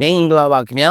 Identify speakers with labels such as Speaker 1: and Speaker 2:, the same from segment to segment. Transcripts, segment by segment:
Speaker 1: မင်္ဂလာပါခင်ဗျာ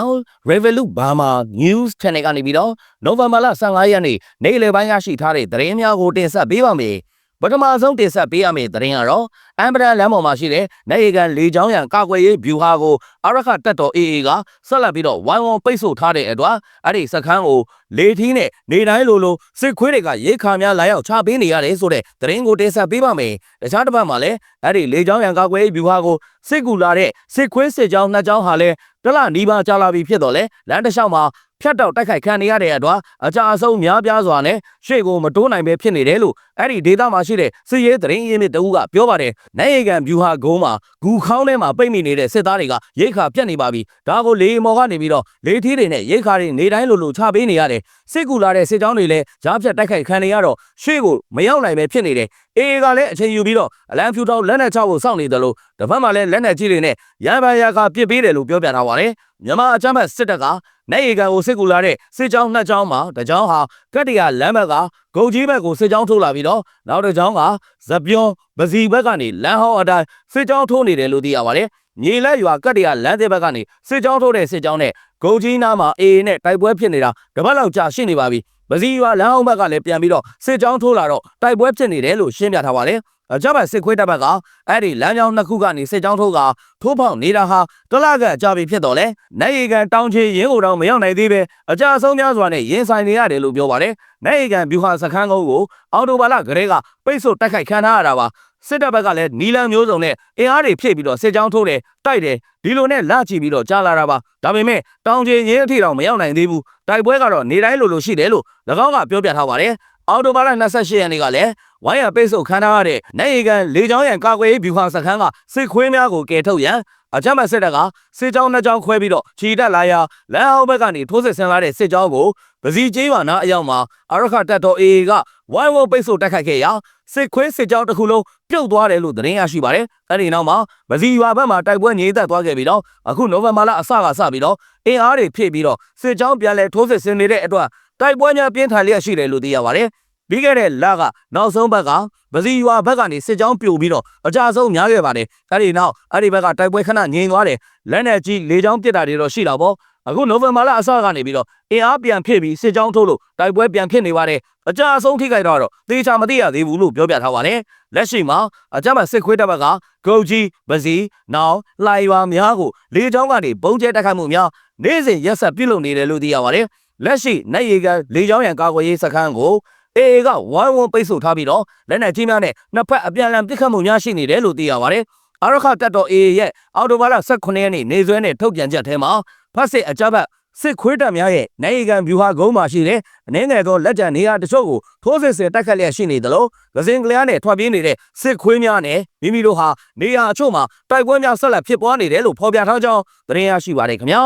Speaker 1: Revolut Burma News Channel ကနေပြီးတော့ November လ15ရက်နေ့နေ့လယ်ပိုင်းရရှိထားတဲ့သတင်းများကိုတင်ဆက်ပေးပါမယ် ပထမဆုံးတင်ဆက်ပေးရမယ့်သတင်းကတော့အမ်ဘရန်လမ်းပေါ်မှာရှိတဲ့နေကန်လေချောင်းရံကာကွယ်ရေးဗျူဟာကိုအရခတက်တော် AA ကဆက်လက်ပြီးတော့ဝိုင်းဝန်းပိတ်ဆို့ထားတဲ့အတွက်အဲ့ဒီစခန်းကိုလေထီးနဲ့နေတိုင်းလိုလိုစစ်ခွေးတွေကရေခါများလာရောက်ချပေးနေရတယ်ဆိုတဲ့သတင်းကိုတင်ဆက်ပေးပါမယ်တခြားတစ်ပတ်မှာလည်းအဲ့ဒီလေချောင်းရံကာကွယ်ရေးဗျူဟာကိုစစ်ကူလာတဲ့စစ်ခွေးစစ်ကြောင်းနှစ်ကြောင်းဟာလည်းတလနီးပါးကြာလာပြီဖြစ်တော့လေလမ်းတစ်လျှောက်မှာ ဖြတ်တောက်တိုက်ခိုက်ခံနေရတဲ့အတွက်အကြအဆုံးများပြားစွာနဲ့ရှေ့ကိုမတိုးနိုင်ပဲဖြစ်နေတယ်လို့အဲ့ဒီဒေသမှာရှိတဲ့စစ်ရေးသတင်းရင်းမြစ်တအူးကပြောပါတယ်။နိုင်ရီကန်ဗျူဟာဂုံးမှာဂူခေါင်းထဲမှာပိတ်မိနေတဲ့စစ်သားတွေကရိတ်ခါပြတ်နေပါပြီ။ဒါကိုလေမော်ကနေပြီးတော့လေထီးတွေနဲ့ရိတ်ခါတွေနေတိုင်းလိုလိုချပေးနေရတယ်။စစ်ကူလာတဲ့စစ်ကြောင်းတွေလည်းကြားဖြတ်တိုက်ခိုက်ခံနေရတော့ရှေ့ကိုမရောက်နိုင်ပဲဖြစ်နေတယ်။ AA ကလည်းအချိန်ယူပြီးတော့အလံဖြူထောက်လက်နက်ချဖို့စောင့်နေတယ်လို့တစ်ဖက်မှာလည်းလက်နက်ကြီးတွေနဲ့ရန်ပါရကပစ်ပေးတယ်လို့ပြောပြထားပါတယ်။မြန်မာအကြမ်းဖက်စစ်တပ်ကနိုင်ရီကန်ကိုစစ်ကူလာတဲ့စစ်ကြောင်းနှစ်ကြောင်းမှာတစ်ကြောင်းဟာကတ္တရာလမ်းဘက်ကဂုံကြီးဘက်ကိုစစ်ကြောင်းထိုးလာပြီးတော့နောက်တစ်ကြောင်းကဇပြွန်ပစီဘက်ကနေလမ်းဟောင်းအတိုင်းစစ်ကြောင်းထိုးနေတယ်လို့သိရပါတယ်။မြေလက်ရွာကတ္တရာလမ်းသစ်ဘက်ကနေစစ်ကြောင်းထိုးတဲ့စစ်ကြောင်းနဲ့ဂုံကြီးနားမှာအေအေနဲ့တိုက်ပွဲဖြစ်နေတာတပတ်လောက်ကြာရှိနေပါပြီ။ ပစီရွာလမ်းဟောင်းဘက်ကလည်းပြန်ပြီးတော့စစ်ကြောင်းထိုးလာတော့တိုက်ပွဲဖြစ်နေတယ်လို့ရှင်းပြထားပါတယ်။အကြမ်းဖက်စစ်ခွေးတပ်ဘက်ကအဲ့ဒီလမ်းကြောင်းနှစ်ခုကနေစစ်ကြောင်းထိုးကထိုးပေါက်နေတာဟာတလကအကြပြီဖြစ်တော့လေနိုင်ရီကန်တောင်ချေရင်းကိုတော့မရောက်နိုင်သေးပဲအကြအဆုံးများစွာနဲ့ရင်ဆိုင်နေရတယ်လို့ပြောပါတယ်နိုင်ရီကန်ဗျူဟာစခန်းကုန်းကိုအော်တိုဘာလကလေးကပိတ်ဆို့တိုက်ခိုက်ခံထားရတာပါ စစ်တပ်ဘက်ကလည်းနီလန်မျိုးစုံနဲ့အင်အားတွေဖြည့်ပြီးတော့စစ်ကြောင်းထိုးတယ်တိုက်တယ်ဒီလိုနဲ့လာချီပြီးတော့ကြားလာတာပါဒါပေမဲ့တောင်ချေရင်းအထိတော့မရောက်နိုင်သေးဘူးတိုက်ပွဲကတော့နေတိုင်းလိုလိုရှိတယ်လို့၎င်းကပြောပြထားပါတယ်အော်တိုဘာလ28ရက်နေ့ကလည်းဝိုင်းရပိတ်ဆို့ခံထားရတဲ့နိုင်ရီကန်လေချောင်းရံကာကွယ်ရေးဗျူဟာစခန်းကစစ်ခွေးများကိုကယ်ထုတ်ရန် အကြမ်းဖက်စစ်တပ်ကစစ်ကြောင်းနှစ်ကြောင်းခွဲပြီးတော့ခြိတက်လာရာလမ်းအောင်ဘက်ကနေထိုးစစ်ဆင်လာတဲ့စစ်ကြောင်းကိုပစီကျေးရွာနာအရောက်မှာအရခတက်တော် AA ကဝိုင်းဝန်းပိတ်ဆို့တိုက်ခိုက်ခဲ့ရာစစ်ခွေးစစ်ကြောင်းတစ်ခုလုံးပြုတ်သွားတယ်လို့သတင်းရရှိပါတယ်။အဲဒီနောက်မှာပစီရွာဘက်မှာတိုက်ပွဲငြိမ်သက်သွားခဲ့ပြီးတော့အခုနိုဝင်ဘာလအစကစပြီးတော့အင်အားတွေဖြည့်ပြီးတော့စစ်ကြောင်းပြန်လဲထိုးစစ်ဆင်နေတဲ့အတွက်တိုက်ပွဲများပြင်းထန်လျက်ရှိတယ်လို့သိရပါတယ်။ ပြီးခဲ့တဲ့လကနောက်ဆုံးဘက်ကပစီရွာဘက်ကနေစစ်ကြောင်းပြိုပြီးတော့အကြဆုံးများခဲ့ပါတယ်အဲဒီနောက်အဲ့ဒီဘက်ကတိုက်ပွဲခဏငြိမ်သွားတယ်လက်နဲ့ကြီးလေကြောင်းပစ်တာတွေတော့ရှိတာပေါ့အခုနိုဝင်ဘာလအစကနေပြီးတော့အင်အားပြန်ဖြစ်ပြီးစစ်ကြောင်းထိုးလို့တိုက်ပွဲပြန်ဖြစ်နေပါတယ်အကြအဆုံးထိခိုက်တော့တော့သေချာမသိရသေးဘူးလို့ပြောပြထားပါတယ်လက်ရှိမှာအကြမ်းဖက်စစ်ခွေးတပ်ဘက်ကဂုတ်ကြီးပစီနောင်လှိုင်ရွာများကိုလေကြောင်းကနေဘုံကျဲတိုက်ခိုက်မှုများနေ့စဉ်ရက်ဆက်ပြုလုပ်နေတယ်လို့သိရပါတယ်လက်ရှိနိုင်ရီကလေကြောင်းရန်ကာကွယ်ရေးစခန်းကို AA ကဝိုင်းဝန်းပိတ်ဆို့ထားပြီးတော့လက်နက်ကြီးများနဲ့နှစ်ဖက်အပြန်အလှန်ပစ်ခတ်မှုများရှိနေတယ်လို့သိရပါတယ်။အာရခတက်တော် AA ရဲ့အော်တိုဘာလ18ရက်နေ့နေစွဲနဲ့ထုတ်ပြန်ချက်ထဲမှာဖတ်စစ်အကြမ်းဖက်စစ်ခွေးတပ်များရဲ့နိုင်ရီကန်ဗျူဟာကုန်းမှာရှိတဲ့အနှင်းငယ်သောလက်ကျန်နေရာတချို့ကိုထိုးစစ်ဆင်တိုက်ခတ်လျက်ရှိနေသလိုဂစင်ကလျားနဲ့ထွက်ပြေးနေတဲ့စစ်ခွေးများနဲ့မိမိတို့ဟာနေရာအချို့မှာတိုက်ပွဲများဆက်လက်ဖြစ်ပွားနေတယ်လို့ဖော်ပြထားကြောင်းသတင်းရရှိပါတယ်ခင်ဗျာ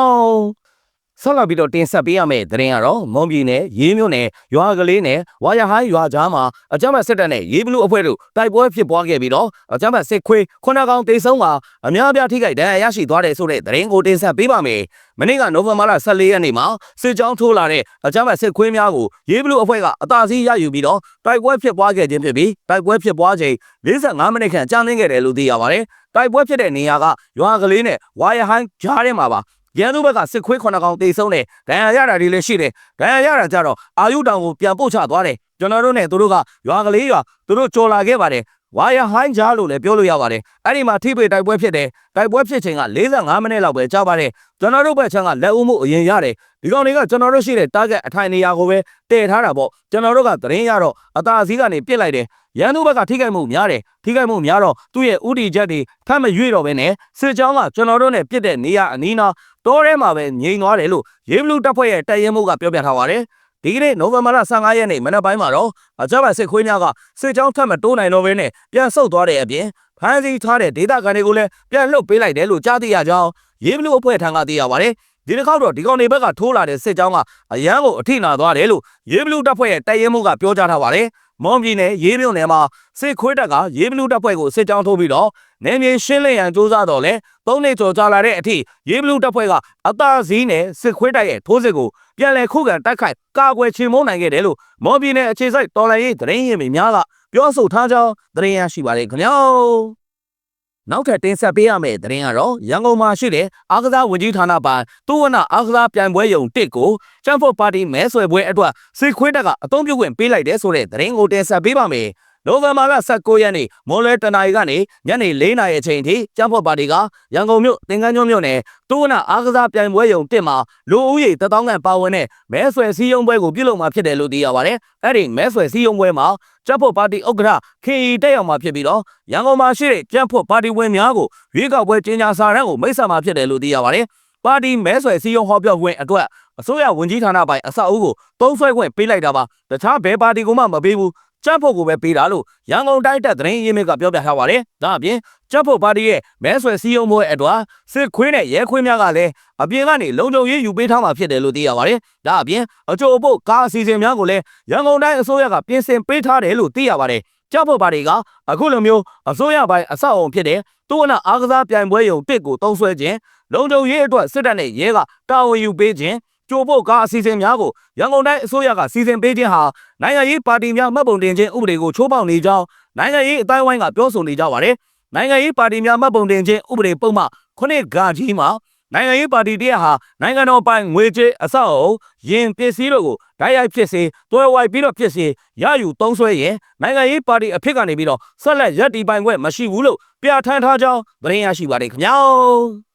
Speaker 1: ။ ဆက်လက်ပြီးတော့တင်ဆက်ပေးရမယ့်သတင်းကတော့မွန်ပြည်နယ်ရေးမြို့နယ်ရွာကလေးနယ်ဝါရဟိုင်းရွာကြားမှာအကြမ်းဖက်စစ်တပ်နဲ့ရေးဘလူးအဖွဲ့တို့တိုက်ပွဲဖြစ်ပွားခဲ့ပြီးတော့အကြမ်းဖက်စစ်ခွေးခုနကောင်တေဆုံးမှာအများအပြားထိခိုက်ဒဏ်ရာရရှိသွားတယ်ဆိုတဲ့သတင်းကိုတင်ဆက်ပေးပါမယ်။မနေ့ကနိုဝင်ဘာလ14ရက်နေ့မှာစစ်ကြောင်းထိုးလာတဲ့အကြမ်းဖက်စစ်ခွေးများကိုရေးဘလူးအဖွဲ့ကအသာစီးရယူပြီးတော့တိုက်ပွဲဖြစ်ပွားခဲ့ခြင်းဖြစ်ပြီးတိုက်ပွဲဖြစ်ပွားချိန်45မိနစ်ခန့်ကြာမြင့်ခဲ့တယ်လို့သိရပါတယ်။တိုက်ပွဲဖြစ်တဲ့နေရာကရွာကလေးနဲ့ဝါရဟိုင်းကြားထဲမှာပါ ရန်သူဘက်ကစစ်ခွေးခုနှစ်ကောင်တေဆုံးတယ်ဒဏ်ရာရတာတွေလည်းရှိတယ်ဒဏ်ရာရတာကြတော့အာယုတောင်ကိုပြန်ပို့ချသွားတယ်ကျွန်တော်တို့နဲ့သူတို့ကရွာကလေးရွာသူတို့ကြော်လာခဲ့ပါတယ် ဝါယာဟိုင်းဂျာလို့လည်းပြောလို့ရပါတယ်အဲ့ဒီမှာထိပိတ်တိုက်ပွဲဖြစ်တယ်တိုက်ပွဲဖြစ်ချိန်က45မိနစ်လောက်ပဲကြာပါတယ်ကျွန်တော်တို့ဘက်ချမ်းကလက်ဦးမှုအရင်ရတယ်ဒီကောင်တွေကကျွန်တော်တို့ရှိတဲ့ target အထိုင်နေရာကိုပဲတည်ထားတာပေါ့ကျွန်တော်တို့ကသတင်းရတော့အသာစီးကနေပြစ်လိုက်တယ်ရန်သူဘက်ကထိခိုက်မှုများတယ်ထိခိုက်မှုများတော့သူ့ရဲ့ဥတီချက်တွေဖတ်မရွေ့တော့ဘဲနဲ့စစ်ကြောင်းကကျွန်တော်တို့နဲ့ပြစ်တဲ့နေရာအနီးနားတောထဲမှာပဲငြိမ်သွားတယ်လို့ရေဘလူးတပ်ဖွဲ့ရဲ့တပ်ရဲမှုကပြောပြထားပါတယ် ဒီကနေ့နိုဝင်ဘာလ15ရက်နေ့မနက်ပိုင်းမှာတော့အကြမ်းဖက်စစ်ခွေးများကစစ်ကြောင်းထပ်မတိုးနိုင်တော့ဘဲနဲ့ပြန်ဆုတ်သွားတဲ့အပြင်ဖမ်းဆီးထားတဲ့ဒေသခံတွေကိုလည်းပြန်လှုပ်ပေးလိုက်တယ်လို့ကြားသိရကြောင်းရေဘလူးအဖွဲ့ထံကသိရပါတယ်ဒီတစ်ခေါက်တော့ဒီကောင်တွေဘက်ကထိုးလာတဲ့စစ်ကြောင်းကအရန်ကိုအထိနာသွားတယ်လို့ရေဘလူးတပ်ဖွဲ့ရဲ့တပ်ရဲမှုကပြောကြားထားပါတယ် မွန်ပြည်နယ်ရေးမြို့နယ်မှာစစ်ခွေးတပ်ကရေးဘလူးတပ်ဖွဲ့ကိုစစ်ကြောင်းထိုးပြီးတော့နယ်မြေရှင်းလင်းရန်စ조사တော့လဲသုံးနှစ်ကျော်ကြာလာတဲ့အထိရေးဘလူးတပ်ဖွဲ့ကအသာစီးနဲ့စစ်ခွေးတပ်ရဲ့ထိုးစစ်ကိုပြန်လည်ခုခံတိုက်ခိုက်ကာကွယ်ချေမှုန်းနိုင်ခဲ့တယ်လို့မွန်ပြည်နယ်အခြေစိုက်တော်လှန်ရေးသတင်းရင်းမြစ်များကပြောဆိုထားကြောင်းသတင်းရရှိပါတယ်ခင်ဗျာ နောက်ထပ်တင်ဆက်ပေးရမယ့်သတင်းကတော့ရန်ကုန်မှာရှိတဲ့အာကစားဝန်ကြီးဌာနပိုင်းသူဝနအာကစားပြိုင်ပွဲယုံတစ်ကိုချမ်ဖို့ပါတီမဲဆွယ်ပွဲအတွက်စစ်ခွေးတက်ကအသုံးပြုခွင့်ပေးလိုက်တဲ့ဆိုတဲ့သတင်းကိုတင်ဆက်ပေးပါမယ်။ နိုဝင်ဘာလ19ရက်နေ့မော်လဲတနာရီကနေညနေ4နာရီအချိန်ထိချမ်ဖို့ပါတီကရန်ကုန်မြို့သင်္ကန်းကျွန်းမြို့နယ်သူဝနအာကစားပြိုင်ပွဲယုံတစ်မှာလူဦးရေ1000ခန့်ပါဝင်တဲ့မဲဆွယ်စည်းရုံးပွဲကိုပြုလုပ်မှာဖြစ်တယ်လို့သိရပါတယ်။အဲ့ဒီမဲဆွယ်စည်းရုံးပွဲမှာကျပ်ဖို့ပါတီဥက္ကဋ္ဌခေရီတက်ရောက်မှာဖြစ်ပြီးတော့ရန်ကုန်မှာရှိတဲ့ကျပ်ဖို့ပါတီဝင်များကိုရွေးကောက်ပွဲကျင်းပစာရန်ကိုမိတ်ဆက်မှာဖြစ်တယ်လို့သိရပါတယ်။ပါတီမဲဆွယ်စည်းရုံးဟောပြောခွင့်အတွက်အစိုးရဝန်ကြီးဌာနပိုင်းအဆောက်အဦကိုတုံးဆွဲခွင့်ပေးလိုက်တာပါ။တခြားဘယ်ပါတီကမှမပေးဘူး။ ကျပ်ဖို့ကိုပဲပေးတာလို့ရန်ကုန်တိုင်းတက်သတင်းရင်းမြစ်ကပြောပြထားပါတယ်။ဒါအပြင်ကျပ်ဖို့ပါတီရဲ့မဲဆွယ်စည်းရုံးပွဲအတွက်စစ်ခွေးနဲ့ရဲခွေးများကလည်းအပြင်ကနေလုံခြုံရေးယူပေးထားမှာဖြစ်တယ်လို့သိရပါတယ်။ဒါအပြင်အချို့အဖို့ကားအစီအစဉ်များကိုလည်းရန်ကုန်တိုင်းအစိုးရကပြင်ဆင်ပေးထားတယ်လို့သိရပါတယ်။ကြောက်ဖို့ပါတွေကအခုလိုမျိုးအစိုးရပိုင်းအဆောက်အုံဖြစ်တဲ့တူဝနာအားကစားပြိုင်ပွဲယုံတစ်ကိုတုံးဆွဲခြင်းလုံခြုံရေးအတွက်စစ်တပ်နဲ့ရဲကတာဝန်ယူပေးခြင်း ကြိုဖို့ကားအစီအစဉ်များကိုရန်ကုန်တိုင်းအစိုးရကစီစဉ်ပေးခြင်းဟာနိုင်ငံရေးပါတီများမှတ်ပုံတင်ခြင်းဥပဒေကိုချိုးဖောက်နေကြောင်းနိုင်ငံရေးအတိုင်းဝိုင်းကပြောဆိုနေကြပါတယ်။နိုင်ငံရေးပါတီများမှတ်ပုံတင်ခြင်းဥပဒေပုံမှခုနှစ်ဂါကြီးမှာနိုင်ငံရေးပါတီတရက်ဟာနိုင်ငံတော်ပိုင်ငွေကြေးအဆောက်အအုံရင်ပစ္စည်းတို့ကိုဓာတ်ရိုက်ဖြစ်စေတွဲဝိုက်ပြီးတော့ဖြစ်စေရယူသုံးဆွဲရင်နိုင်ငံရေးပါတီအဖြစ်ကနေပြီးတော့ဆက်လက်ရပ်တည်ပိုင်ခွင့်မရှိဘူးလို့ပြဋ္ဌာန်းထားကြောင်းသတင်းရရှိပါတယ်ခင်ဗျာ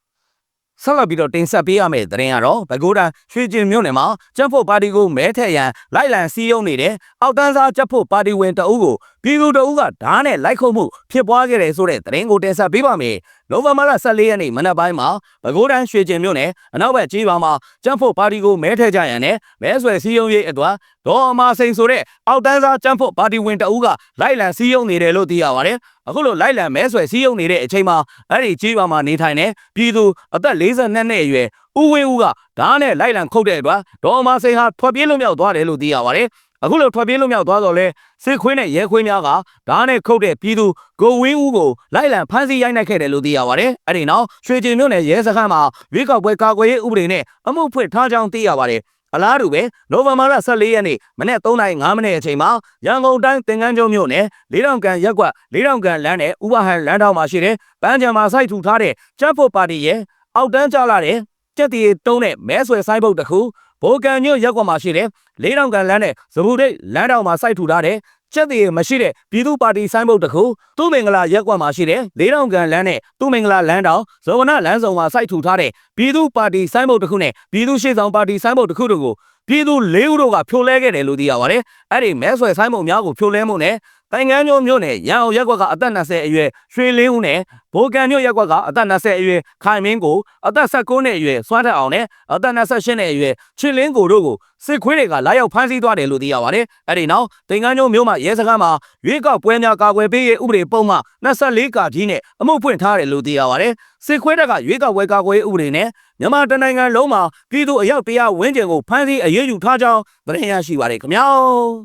Speaker 1: ဆက်လက်ပြီးတော့တင်ဆက်ပေးရမယ့်သတင်းကတော့ဘကိုးတန်ရွှေကျင်မြို့နယ်မှာကျပ်ဖို့ပါတီကိုမဲထက်ရန်လိုက်လံစည်းရုံးနေတဲ့အောက်တန်းစားကျပ်ဖို့ပါတီဝင်တအုပ်ကိုပြည်သူတအုပ်ကဓာတ်နဲ့လိုက်ခုတ်မှုဖြစ်ပွားခဲ့တယ်ဆိုတဲ့သတင်းကိုတင်ဆက်ပေးပါမယ်။နိုဝင်ဘာလ14ရက်နေ့မနက်ပိုင်းမှာဘကိုးတန်ရွှေကျင်မြို့နယ်အနောက်ဘက်ကြီးပါမှာကျပ်ဖို့ပါတီကိုမဲထက်ကြရန်နဲ့မဲဆွယ်စည်းရုံးရေးအတွက် ဒေါ်အမာစိန်ဆိုတဲ့အောက်တန်းစားကျပ်ဖို့ပါတီဝင်တအုပ်ကလိုက်လံစည်းရုံးနေတယ်လို့သိရပါတယ်။အခုလိုလိုက်လံမဲဆွယ်စည်းရုံးနေတဲ့အချိန်မှာအဲ့ဒီကြီးပါမှာနေထိုင်တဲ့ပြည်သူအသက်42နှစ်အရွယ်ဦးဝင်းဦးကဓာတ်နဲ့လိုက်လံခုတ်တဲ့အတွက်ဒေါ်အမာစိန်ဟာထွက်ပြေးလွတ်မြောက်သွားတယ်လို့သိရပါတယ်။အခုလိုထွက်ပြေးလွတ်မြောက်သွားတော့လဲစစ်ခွေးနဲ့ရဲခွေးများကဓာတ်နဲ့ခုတ်တဲ့ပြည်သူကိုဝင်းဦးကိုလိုက်လံဖမ်းဆီးရိုက်နှက်ခဲ့တယ်လို့သိရပါတယ်။အဲ့ဒီနောက်ရွှေကျင်မြို့နယ်ရဲစခန်းမှာရွေးကောက်ပွဲကာကွယ်ရေးဥပဒေနဲ့အမှုဖွင့်ထားကြောင်းသိရပါတယ်။ အလားတူပဲနိုဝင်ဘာလ14ရက်နေ့မနေ့3:05မိနစ်အချိန်မှာရန်ကုန်တိုင်းသင်္ကန်းကျွန်းမြို့နယ်လေးတောင်ကန်ရက်ကွက်လေးတောင်ကန်လမ်းနဲ့ဥပဟန်လမ်းတောင်မှာရှိတဲ့ပန်းချံမှာစိုက်ထူထားတဲ့ကျပ်ဖို့ပါတီရဲ့အောက်တန်းကျလာတဲ့ကျက်တီတုံးတဲ့မဲဆွယ်ဆိုင်ဘုတ်တစ်ခုဘိုကန်ညွတ်ရက်ကွက်မှာရှိတဲ့လေးတောင်ကန်လမ်းနဲ့ဇဘူဒိတ်လမ်းတောင်မှာစိုက်ထူထားတဲ့ ချက်တည်မရှိတဲ့ပြည်သူ့ပါတီဆိုင်းဘုတ်တစ်ခုသူ့မင်္ဂလာရက်ကွက်မှာရှိတဲ့လေးတောင်ကန်လမ်းနဲ့သူ့မင်္ဂလာလမ်းတောင်ဇော်ဝနလမ်းဆောင်မှာစိုက်ထူထားတဲ့ပြည်သူ့ပါတီဆိုင်းဘုတ်တစ်ခုနဲ့ပြည်သူ့ရှေ့ဆောင်ပါတီဆိုင်းဘုတ်တစ်ခုတို့ကို ပြည်သူ၄ဦးတို့ကဖြိုလဲခဲ့တယ်လို့သိရပါတယ်။အဲ့ဒီမဲဆွယ်ဆိုင်းဘုတ်များကိုဖြိုလဲမှုနဲ့တိုင်ငန်းမျိုးမျိုးနဲ့ရန်အောင်ရက်ကွက်ကအသက်20အရွယ်ရွှေလင်းဦးနဲ့ဘိုကန်မျိုးရက်ကွက်ကအသက်20အရွယ်ခိုင်မင်းကိုအသက်19နှစ်အရွယ်စွမ်းထက်အောင်နဲ့အသက်28နှစ်အရွယ်ချစ်လင်းကိုတို့ကိုစစ်ခွေးတွေကလာရောက်ဖမ်းဆီးသွားတယ်လို့သိရပါတယ်။အဲ့ဒီနောက်တိုင်ငန်းမျိုးမျိုးမှာရဲစခန်းမှာရွေးကောက်ပွဲများကာကွယ်ပေးရေးဥပဒေပုံမှ24ကာကြီးနဲ့အမှုဖွင့်ထားတယ်လို့သိရပါတယ်။ စစ်ခွေးတွေကရွေးကောက်ပွဲကာကွယ်ရေးဥပဒေနဲ့မြန်မာတနိုင်ငံလုံးမှာပြည်သူအယောက်100ဝန်းကျင်ကိုဖမ်းဆီးအရေးယူထားကြောင်းသတင်းရရှိပါတယ်ခင်ဗျာ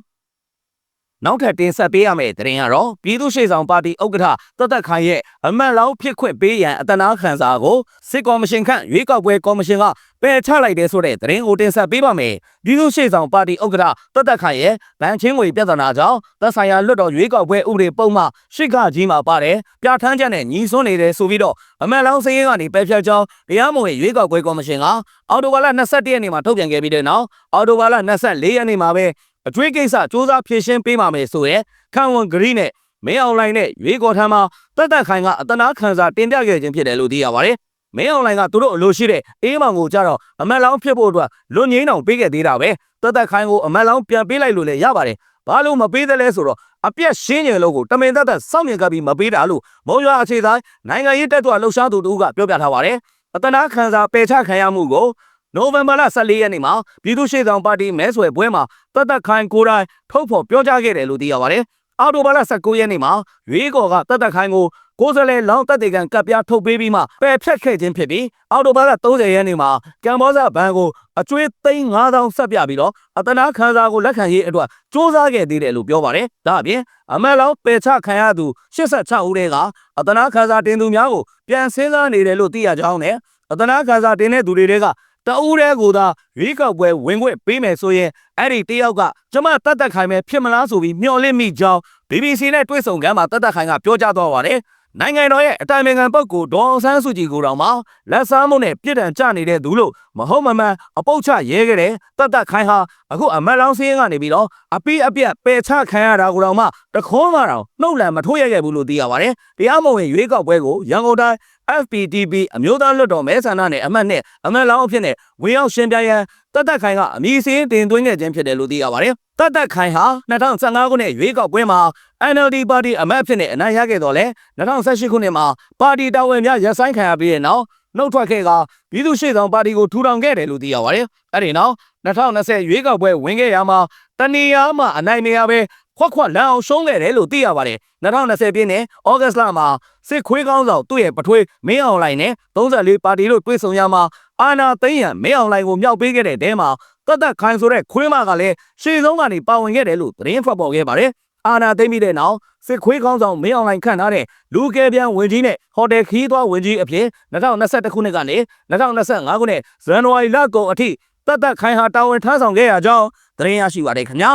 Speaker 1: ။ နောက်ထပ်တင်ဆက်ပေးရမယ့်သတင်းကတော့ပြည်သူ့ရှေ့ဆောင်ပါတီဥက္ကဋ္ဌတသက်ခိုင်ရဲ့အမတ်လောင်းဖြစ်ခွင့်ပေးရန်အတနာခံစာကိုစစ်ကော်မရှင်ခန့်ရွေးကောက်ပွဲကော်မရှင်ကပယ်ချလိုက်တဲ့ဆိုတဲ့သတင်းကိုတင်ဆက်ပေးပါမယ်။ပြည်သူ့ရှေ့ဆောင်ပါတီဥက္ကဋ္ဌတသက်ခိုင်ရဲ့ဗန်ချင်းငွေပြဿနာကြောင့်သက်ဆိုင်ရာလွှတ်တော်ရွေးကောက်ပွဲဥပဒေပုံမှရှစ်ကကြီးမှာပါတယ်။ပြဋ္ဌာန်းချက်နဲ့ညီစွန်းနေတယ်ဆိုပြီးတော့အမတ်လောင်းစည်းရင်းကနေပယ်ဖျက်ကြောင်းတရားမဝင်ရွေးကောက်ပွဲကော်မရှင်ကအော်တိုဘာလ22ရက်နေ့မှာထုတ်ပြန်ခဲ့ပြီးတဲ့နောက်အော်တိုဘာလ24ရက်နေ့မှာပဲ အထွေးကိစ္စစ조사ဖြည့်ရှင်းပေးပါမယ်ဆိုရဲခံဝန်ဂရီနဲ့မင်းအွန်လိုင်းနဲ့ရွေးကော်ထမ်းမှာတက်တက်ခိုင်ကအတနာခံစာတင်ပြခဲ့ခြင်းဖြစ်တယ်လို့သိရပါတယ်။မင်းအွန်လိုင်းကသူတို့အလို့ရှိတဲ့အေးမောင်ကိုကြတော့အမတ်လောင်းဖြစ်ဖို့အတွက်လွန်ငင်းအောင်ပေးခဲ့သေးတာပဲ။တက်တက်ခိုင်ကိုအမတ်လောင်းပြန်ပေးလိုက်လို့လည်းရပါတယ်။ဘာလို့မပေးသလဲဆိုတော့အပြက်ရှင်းကျင်လို့ကိုတမင်တက်တက်စောင့်မြင်ကပ်ပြီးမပေးတာလို့မုံရွာအခြေဆိုင်နိုင်ငံရေးတက်တော်လှုပ်ရှားသူတို့ကပြောပြထားပါတယ်။အတနာခံစာပယ်ချခံရမှုကို နိုဝင်ဘာလ14ရက်နေ့မှာပြည်သူ့ရှေ့ဆောင်ပါတီမဲဆွယ်ပွဲမှာတသက်ခိုင်ကိုယ်တိုင်ထုတ်ဖော်ပြောကြားခဲ့တယ်လို့သိရပါတယ်။အော်တိုဘာလ19ရက်နေ့မှာရွေးကော်ကတသက်ခိုင်ကိုကိုယ်စားလှယ်လောင်းတက်တေကန်ကပ်ပြားထုတ်ပေးပြီးမှပယ်ဖြတ်ခဲ့ခြင်းဖြစ်ပြီးအော်တိုဘာလ30ရက်နေ့မှာကမ်ဘောဇဘန်ကိုအကျွေးသိန်း9000ဆက်ပြပြီးတော့အတနာခန်းစာကိုလက်ခံရေးအတွက်စ조사ခဲ့သေးတယ်လို့ပြောပါတယ်။ဒါအပြင်အမက်လောင်းပယ်ချခံရသူ86ဦးတည်းကအတနာခန်းစာတင်သူများကိုပြန်ဆင်းစားနေတယ်လို့သိရကြောင်းနဲ့အတနာခန်းစာတင်တဲ့သူတွေက တအူးတဲကိုသာရွေးကောက်ပွဲဝင်ခွင့်ပေးမယ်ဆိုရင်အဲ့ဒီတယောက်ကကျမတတ်တက်ခိုင်မဲ့ဖြစ်မလားဆိုပြီးမျှော်လင့်မိကြောင်း BBC နဲ့တွေ့ဆုံခန်းမှာတတ်တက်ခိုင်ကပြောကြားသွားပါတယ်နိုင်ငံတော်ရဲ့အတိုင်ပင်ခံပုဂ္ဂိုလ်ဒေါ်အောင်ဆန်းစုကြည်ကိုတောင်မှလက်စားမှုနဲ့ပြစ်ဒဏ်ကြနေတဲ့သူလို့မဟုတ်မမှန်အပုတ်ချရဲခဲ့တဲ့တတ်တတ်ခိုင်းဟာအခုအမတ်လောင်းစင်းကနေပြီးတော့အပိအပြက်ပယ်ချခံရတာကိုတောင်မှတခေါမှတောင်နှုတ်လန်မထိုးရခဲ့ဘူးလို့သိရပါတယ်တရားမဝင်ရွေးကောက်ပွဲကိုရန်ကုန်တိုင်း FPTP အမျိုးသားလွှတ်တော်မဲဆန္ဒနယ်အမတ်နဲ့အမတ်လောင်းအဖြစ်နဲ့ဝင်ရောက်ရှင်းပြရန်တတ်တတ်ခိုင်ကအမည်စင်းတင်သွင်းခဲ့ခြင်းဖြစ်တယ်လို့သိရပါတယ်တတ်တတ်ခိုင်ဟာ2015ခုနှစ်ရွေးကောက်ပွဲမှာ NLD ပါတီအမတ်အဖြစ်နဲ့အနိုင်ရခဲ့တော့လဲ2018ခုနှစ်မှာပါတီတာဝန်များရပ်ဆိုင်းခံရပြီးတဲ့နောက်နှုတ်ထွက်ခဲ့ကပြည်သူ့ရှေ့ဆောင်ပါတီကိုထူထောင်ခဲ့တယ်လို့သိရပါတယ်အဲ့ဒီနောက်2020ရွေးကောက်ပွဲဝင်ခဲ့ရမှာတနေရာမှာအနိုင်မရပဲ ခွက်ခွက်လမ်းအောင်ရှုံးခဲ့တယ်လို့သိရပါတယ်2020ပြည့်နှစ်ဩဂတ်လမှာစစ်ခွေးကောင်းဆောင်သူ့ရဲ့ပထွေးမင်းအောင်လှိုင်နဲ့34ပါတီတို့တွေ့ဆုံရမှာအာနာသိန်းရန်မင်းအောင်လှိုင်ကိုမြောက်ပေးခဲ့တဲ့တဲမှာတတ်တတ်ခိုင်ဆိုတဲ့ခွေးမကလည်းရှေ့ဆုံးကနေပါဝင်ခဲ့တယ်လို့သတင်းထွက်ပေါ်ခဲ့ပါတယ်အာနာသိမ့်ပြီးတဲ့နောက်စစ်ခွေးကောင်းဆောင်မင်းအောင်လှိုင်ခန့်ထားတဲ့လူကယ်ပြန်ဝင်ကြီးနဲ့ဟိုတယ်ခီးသွားဝင်ကြီးအဖြစ်2021ခုနှစ်ကနေ2025ခုနှစ်ဇန်နဝါရီလကုန်အထိတတ်တတ်ခိုင်ဟာတာဝန်ထမ်းဆောင်ခဲ့ရကြောင်းသတင်းရရှိပါတယ်ခင်ဗျာ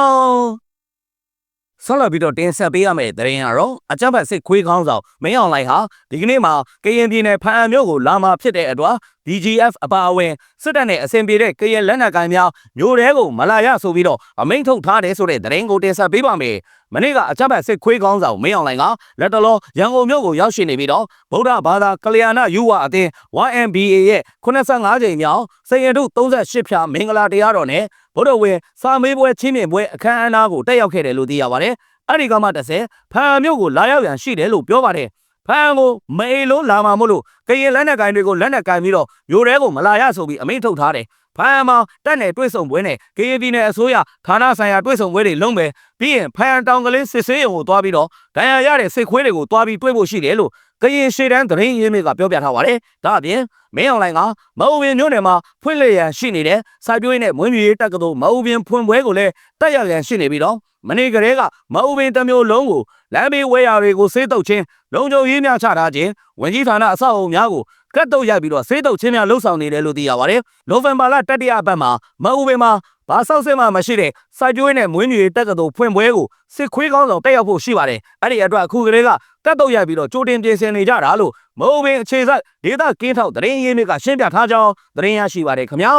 Speaker 1: ဆက်လက်ပြီးတော့တင်ဆက်ပေးရမယ့်သတင်းကတော့အကြမ်းဖက်စစ်ခွေးကောင်းဆောင်မင်းအောင်လှိုင်ဟာဒီကနေ့မှာကရင်ပြည်နယ်ဖန်အမြို့ကိုလာမှာဖြစ်တဲ့အတွက် DGF အပါအဝင်စစ်တပ်နဲ့အဆင်ပြေတဲ့ကရင်လက်နက်ကိုင်များမျိုးတဲကိုမလာရဆိုပြီးတော့အမိန့်ထုတ်ထားတယ်ဆိုတဲ့သတင်းကိုတင်ဆက်ပေးပါမယ်။မနေ့ကအကြမ်းဖက်စစ်ခွေးကောင်းဆောင်မင်းအောင်လှိုင်ကလက်တလောရန်ကုန်မြို့ကိုရောက်ရှိနေပြီးတော့ဗုဒ္ဓဘာသာကလျာဏယူဝအသင်း YMBA ရဲ့85ကြိမ်မြောက်စင်ရတု38ဖြာမင်္ဂလာတရားတော်နဲ့ ဗုဒ္ဓဝေစာမေးပွဲချင်းမြင့်ပွဲအခမ်းအနားကိုတက်ရောက်ခဲ့တယ်လို့သိရပါတယ်။အဲ့ဒီကမှတစ်ဆယ်ဖန်မြို့ကိုလာရောက်ရန်ရှိတယ်လို့ပြောပါတယ်။ဖန်ကိုမအေလုံးလာမှာမို့လို့ကရင်လက်နက်ကိုင်တွေကိုလက်နက်ကင်ပြီးတော့မျိုးတဲကိုမလာရဆိုပြီးအမိန့်ထုတ်ထားတယ်။ဖန်မှာတက်နယ်တွေ့ဆုံပွဲနဲ့ကရင်ပြည်နယ်အစိုးရဌာနဆိုင်ရာတွေ့ဆုံပွဲတွေလုံးပဲပြီးရင်ဖန်တောင်ကလေးစစ်ဆေးရုံကိုသွားပြီးတော့ဒဏ်ရာရတဲ့စစ်ခွေးတွေကိုသွားပြီးတွေ့ဖို့ရှိတယ်လို့ ကရင်ရှေ့တန်းသတင်းရင်းမြစ်ကပြောပြထားပါတယ်။ဒါအပြင်မင်းအွန်လိုင်းကမအူပင်မြို့နယ်မှာဖွင့်လှစ်ရန်ရှိနေတဲ့စိုက်ပျိုးရေးနဲ့မွေးမြူရေးတက္ကသိုလ်မအူပင်ဖွင့်ပွဲကိုလည်းတက်ရောက်ရန်ရှိနေပြီးတော့မနေ့ကလေးကမအူပင်တစ်မျိုးလုံးကိုလမ်းဘေးဝဲယာတွေကိုဆေးတုပ်ခြင်းလုံခြုံရေးများချထားခြင်းဝင်ကြီးဌာနအဆောက်အအုံများကိုကတ်တုပ်ရိုက်ပြီးတော့ဆေးတုပ်ခြင်းများလှုပ်ဆောင်နေတယ်လို့သိရပါတယ်။နိုဝင်ဘာလတတိယပတ်မှာမအူပင်မှာဘာဆောက်စစ်မှမရှိတဲ့စိုက်ပျိုးရေးနဲ့မွေးမြူရေးတက္ကသိုလ်ဖွင့်ပွဲကိုစစ်ခွေးကောင်းဆောင်တက်ရောက်ဖို့ရှိပါတယ်။အဲ့ဒီအတွက်အခုကလေးကက တ်တုပ်ရိုက်ပြီးတော့ကြိုတင်ပြင်ဆင်နေကြတာလို့မအူပင်အခြေစိုက်ဒေသကင်းထောက်သတင်းရင်းမြစ်ကရှင်းပြထားကြောင်းသတင်းရရှိပါတယ်ခင်ဗျာ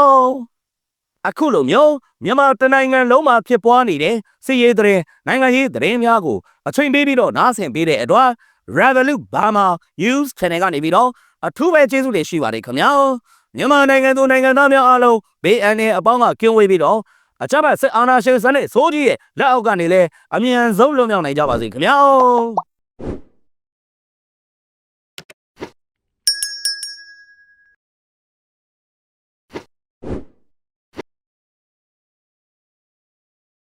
Speaker 1: ။အခုလိုမျိုးမြန်မာတနိုင်ငံလုံးမှာဖြစ်ပွားနေတဲ့စစ်ရေးသတင်းနိုင်ငံရေးသတင်းများကိုအချိန်ပေးပြီးတော့နားဆင်ပေးတဲ့အတွက် Revolut Burma News Channel ကနေပြီးတော့အထူးပဲကျေးဇူးတင်ရှိပါတယ်ခင်ဗျာမြန်မာနိုင်ငံသူနိုင်ငံသားများအားလုံးဘေးအန္တရာယ်အပေါင်းကကင်းဝေးပြီးတော့အကြမ်းဖက်စစ်အာဏာရှင်စနစ်ဆိုးကြီးရဲ့လက်အောက်ကနေလဲအမြန်ဆုံးလွတ်မြောက်နိုင်ကြပါစေခင်ဗျာ